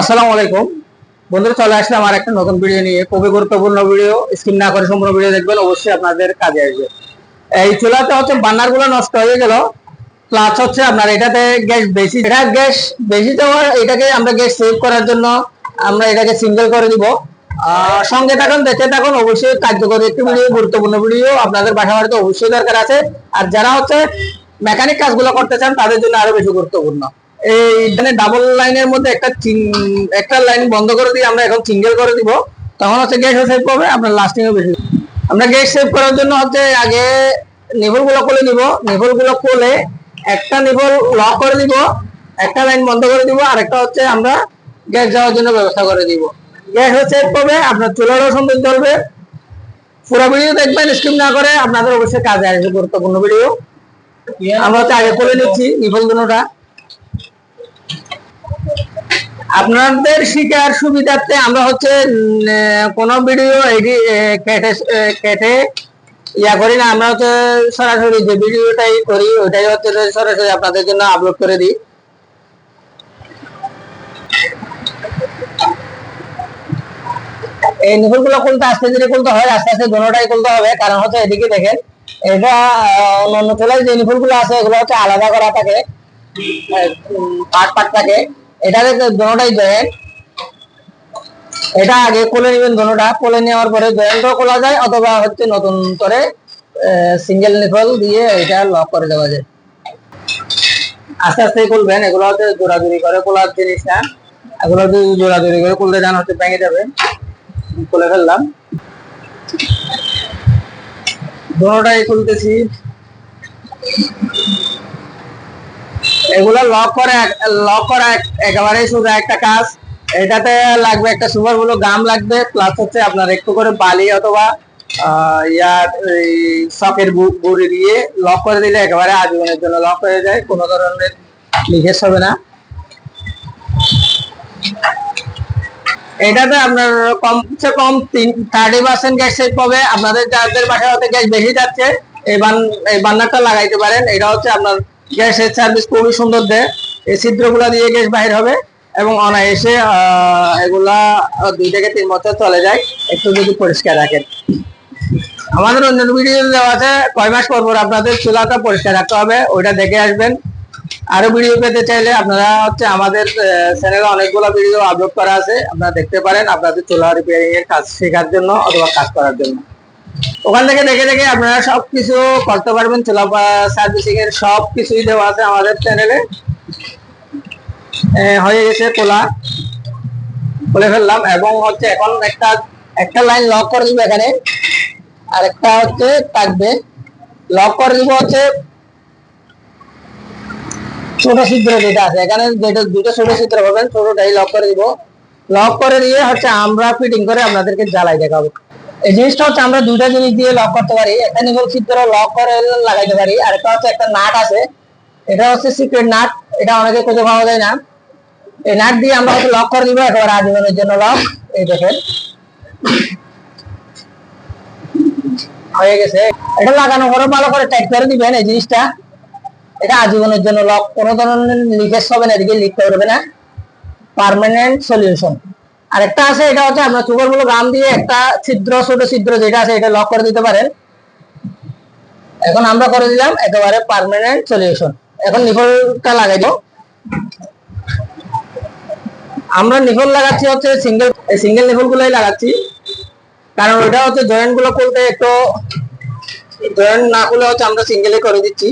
আসসালামু আলাইকুম। বন্ধুরা, চলে আসলে আমার একটা নতুন ভিডিও নিয়ে। খুবই গুরুত্বপূর্ণ ভিডিও স্কিম না করে সম্পূর্ণ ভিডিও দেখবেন, অবশ্যই আপনাদের কাজে আসবে। এই চুলাতে হচ্ছে বান্নারগুলো নষ্ট হয়ে গেল। প্লাস হচ্ছে আপনার এটাতে গ্যাস বেশি, এটা গ্যাস বেশি দেওয়ার এটাকে আমরা গ্যাস সেভ করার জন্য আমরা এটাকে সিঙ্গেল করে দিব। সঙ্গে থাকুন, দেখে থাকুন, অবশ্যই কার্যকরী একটি ভিডিও গুরুত্বপূর্ণ ভিডিও আপনাদের বাসা বাড়িতে অবশ্যই দরকার আছে। আর যারা হচ্ছে মেকানিক কাজগুলো করতে চান, তাদের জন্য আরও বেশি গুরুত্বপূর্ণ। এই এখানে ডাবল লাইনের মধ্যে একটা একটা লাইন বন্ধ করে দিয়ে আমরা এখন সিঙ্গেল করে দিব। তখন হচ্ছে গ্যাস সেভ করবে আপনার লাস্টিং বেশি। আমরা গ্যাস সেভ করার জন্য হচ্ছে আগে নিভলগুলো খুলে নিব। নিভলগুলো খুলে একটা নিভল লক করে দিব একটা লাইন বন্ধ করে দিব আর একটা হচ্ছে আমরা গ্যাস যাওয়ার জন্য ব্যবস্থা করে দিব। গ্যাস সেভ করবে আপনার চুলারও সুন্দর চলবে পুরো ভিডিও দেখবেন স্কিপ না করে আপনাদের অবশ্যই কাজে আসবে গুরুত্বপূর্ণ ভিডিও আমরা হচ্ছে আগে করে নিচ্ছি নিভল দুটোটা। আপনাদের শিকার সুবিধার্থে আমরা হচ্ছে কোনো ভিডিও এডি কেটে কেটে ইয়া করি না, আমরা হচ্ছে সরাসরি যে ভিডিওটাই করি ওইটাই হচ্ছে সরাসরি আপনাদের জন্য আপলোড করে দিই। এই নিপুলগুলো খুলতে, আস্তে ধীরে খুলতে হয়, আস্তে আস্তে দোনোটাই খুলতে হবে, কারণ হচ্ছে এদিকে দেখেন, এটা অন্য অন্য চুলায় যে নিপুলগুলো আছে, এগুলো হচ্ছে আলাদা করা থাকে পাট পাট থাকে। এটা দেখে দোনোটাই জয়েন্ট এটা আগে খুলে নেবেন দোনোটা খুলে নেওয়ার পরে জয়েন্টও খোলা যায়, অথবা হচ্ছে নতুন করে সিঙ্গেল নিফল দিয়ে এটা লক করে দেওয়া যায়। আস্তে আস্তে খুলবেন, এগুলো হচ্ছে জোড়াজুড়ি করে, খোলার জিনিস না। এগুলো যদি জোড়াজুড়ি করে খুলতে যান হচ্ছে ভেঙে যাবে। খুলে ফেললাম। দোনোটাই খুলতেছি। এগুলো লক করে লক করা এক- একেবারেই সোজা একটা কাজ। এটাতে লাগবে একটা সুপারগুলো গাম লাগবে প্লাস হচ্ছে আপনার একটু করে বালি অথবা গুড়ি দিয়ে লক করে দিলে একেবারে আজীবনের জন্য লক হয়ে যায়, কোনো ধরনের হবে না। এটাতে আপনার কম থার্টি পার্সেন্ট গ্যাস সেভ পাবে আপনাদের যাদের বাসায় হতে গ্যাস বেশি যাচ্ছে, এই বান, এই বান্নারটা লাগাইতে পারেন। এটা হচ্ছে আপনার গ্যাসের সার্ভিস খুবই সুন্দর দেয়। এই ছিদ্রগুলো দিয়ে গ্যাস বাইর হবে এবং অনায়াসে এগুলা দুই থেকে তিন বছর চলে যায়। একটু যদি পরিষ্কার রাখেন। আমাদের অন্য ভিডিও দেওয়া আছে। কয় মাস পর পর আপনাদের চুলাটা পরিষ্কার রাখতে হবে, ওইটা দেখে আসবেন। আরও ভিডিও পেতে চাইলে আপনারা হচ্ছে আমাদের চ্যানেলে অনেকগুলো ভিডিও আপলোড করা আছে। আপনারা দেখতে পারেন আপনাদের চুলা রিপেয়ারিং এর কাজ শেখার জন্য অথবা কাজ করার জন্য। ওখান থেকে দেখে দেখে আপনারা সবকিছু করতে পারবেন সার্ভিসিং এর সব কিছুই দেওয়া আছে আমাদের চ্যানেলে হয়ে গেছে কোলা খুলে ফেললাম এবং হচ্ছে এখন একটা একটা লাইন লক করে দিব এখানে। আর একটা হচ্ছে থাকবে। লক করে দিব হচ্ছে ছোট ছিদ্র যেটা আছে। এখানে যেটা, দুটো ছোট ছিদ্র পাবেন, ছোটটাই লক করে দিব। লক করে দিয়ে হচ্ছে আমরা ফিটিং করে আপনাদেরকে জ্বালাই দেখাবো। এই জিনিসটা হচ্ছে আমরা দুইটা জিনিস দিয়ে লক করতে পারি। লক করে লাগাইতে পারি, আর একটা হচ্ছে একটা নাট আছে। এটা হচ্ছে সিক্রেট নাট, এটা অনেকে পাওয়া যায় না। এই নাট দিয়ে আমরা হচ্ছে লক করে দিব একেবারে আজীবনের জন্য লক এই দেখেন। হয়ে গেছে। এটা লাগানো ভালো করে টাইট করে দিবেন এই জিনিসটা। এটা আজীবনের জন্য লক কোনো ধরনের লিকেজ হবে না, এদিকে লিক করবে না। পার্মানেন্ট সলিউশন আর একটা আছে, এটা হচ্ছে আমরা চুপারগুলো গাম দিয়ে একটা ছিদ্র, ছোট ছিদ্র যেটা আছে, এটা লক করে দিতে পারেন। এখন আমরা করে দিলাম, একেবারে পার্মানেন্ট সলিউশন এখন নিফলটা লাগাই দাও আমরা নিফল লাগাচ্ছি হচ্ছে সিঙ্গেল সিঙ্গেল নিফল গুলোই লাগাচ্ছি। কারণ ওটা হচ্ছে জয়েন্টগুলো খুলতে একটু জয়েন্ট না খুলে হচ্ছে আমরা সিঙ্গেলে করে দিচ্ছি।